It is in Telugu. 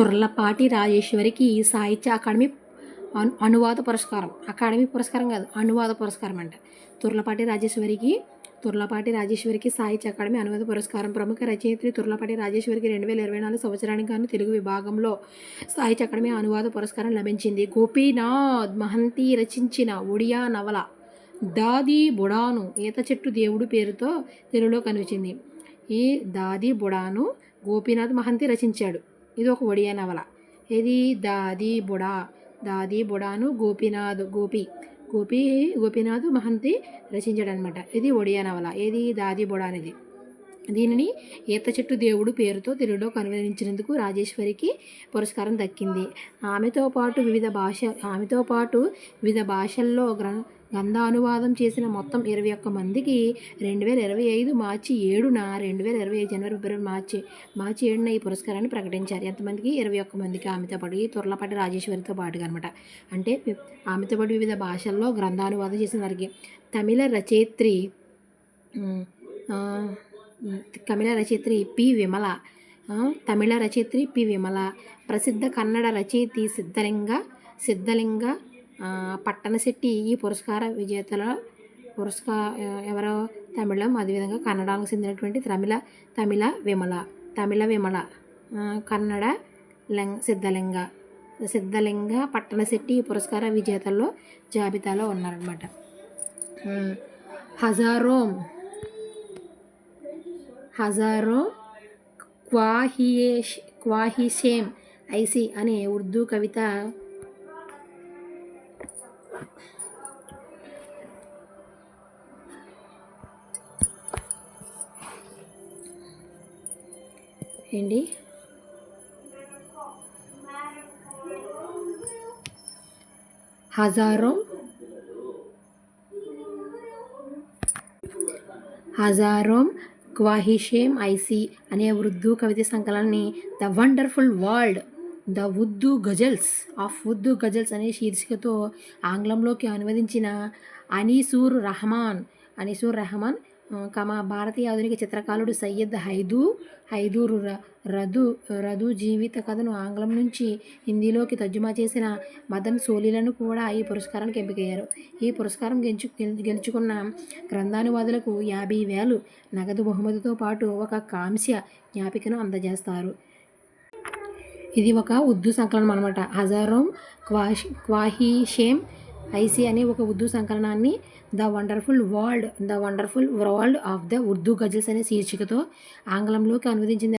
తుర్లపాటి రాజేశ్వరికి ఈ సాహిత్య అకాడమీ అను అనువాద పురస్కారం. అకాడమీ పురస్కారం కాదు అనువాద పురస్కారం అంట. తుర్లపాటి రాజేశ్వరికి తుర్లపాటి రాజేశ్వరికి సాహిత్య అకాడమీ అనువాద పురస్కారం. ప్రముఖ రచయిత్రి తుర్లపాటి రాజేశ్వరికి రెండు వేల ఇరవై నాలుగు సంవత్సరానికి గాను తెలుగు విభాగంలో సాహిత్య అకాడమీ అనువాద పురస్కారం లభించింది. గోపీనాథ్ మహంతి రచించిన ఒడియా నవల దాది బుడాను ఈత చెట్టు దేవుడు పేరుతో తెలుగులో కనిపించింది. ఈ దాది బుడాను గోపీనాథ్ మహంతి రచించాడు. ఇది ఒక ఒడియా నవల. ఇది దాది బుడా. దాది బుడాను గోపీనాథ్ గోపి. గోపి గోపీనాథ్ మహంతి రచించాడు అనమాట ఇది ఒడియా నవల. ఏది? దాది బుడా అనేది. దీనిని ఈత చెట్టు దేవుడు పేరుతో తెలుగులో కనుగొనించినందుకు రాజేశ్వరికి పురస్కారం దక్కింది. ఆమెతో పాటు వివిధ భాష ఆమెతో పాటు వివిధ భాషల్లో గ్ర గ్రంథానువాదం చేసిన మొత్తం ఇరవై ఒక్క మందికి రెండు వేల ఇరవై ఐదు మార్చి ఏడున రెండు వేల ఇరవై ఐదు జనవరి ఫిబ్రవరి మార్చి మార్చి ఏడున ఈ పురస్కారాన్ని ప్రకటించారు. ఎంతమందికి? ఇరవై ఒక్క మందికి. ఆమెతో పాటు ఈ తుర్లపాటి రాజేశ్వరితో పాటుగా అనమాట అంటే ఆమెతో పాటు వివిధ భాషల్లో గ్రంథానువాదం చేసిన వారికి తమిళ రచయిత్రి తమిళ రచయిత్రి పి విమల తమిళ రచయిత్రి పి విమల ప్రసిద్ధ కన్నడ రచయిత్రి సిద్ధలింగ సిద్ధలింగ పట్టణశెట్టి ఈ పురస్కార విజేతల పురస్కార ఎవరో తమిళం అదేవిధంగా కన్నడకు చెందినటువంటి తమిళ తమిళ విమల తమిళ విమల కన్నడ లింగ సిద్ధలింగ సిద్ధలింగ పట్టణశెట్టి ఈ పురస్కార విజేతల్లో జాబితాలో ఉన్నారనమాట హజారోమ్ హజారో క్వాహియేష్ క్వాహిషేమ్ ఐసి అనే ఉర్దూ కవిత ఏంటి? హజారో? హజారోం క్వాహిషేమ్ ఐసి అనే ఉర్దూ కవిత సంకలనాన్ని the wonderful world the Urdu ghazals of Urdu ghazals అనే శీర్షికతో ఆంగ్లంలోకి అనువదించిన అనీసూర్ రహమాన్ అనీసూర్ రహమాన్ కమ భారతీయ ఆధునిక చిత్రకారుడు సయ్యద్ హైదూ హైదూర్ ర- రదు రదు జీవిత కథను ఆంగ్లం నుంచి హిందీలోకి తర్జుమా చేసిన మదన్ సోలీలను కూడా ఈ పురస్కారానికి ఎంపికయ్యారు. ఈ పురస్కారం గెలుచు గెలుచుకున్న గ్రంథానువాదులకు యాభై వేలు నగదు బహుమతితో పాటు ఒక కాంస్య జ్ఞాపికను అందజేస్తారు. ఇది ఒక ఉర్దూ సంకలనం అనమాట హజారోమ్ క్వాష్ క్వాహిషేమ్ ఐసీ అనే ఒక Urdu సంకలనాన్ని the wonderful world the wonderful world of the Urdu ghazals అనే శీర్షికతో ఆంగ్లంలోకి అనువదించింది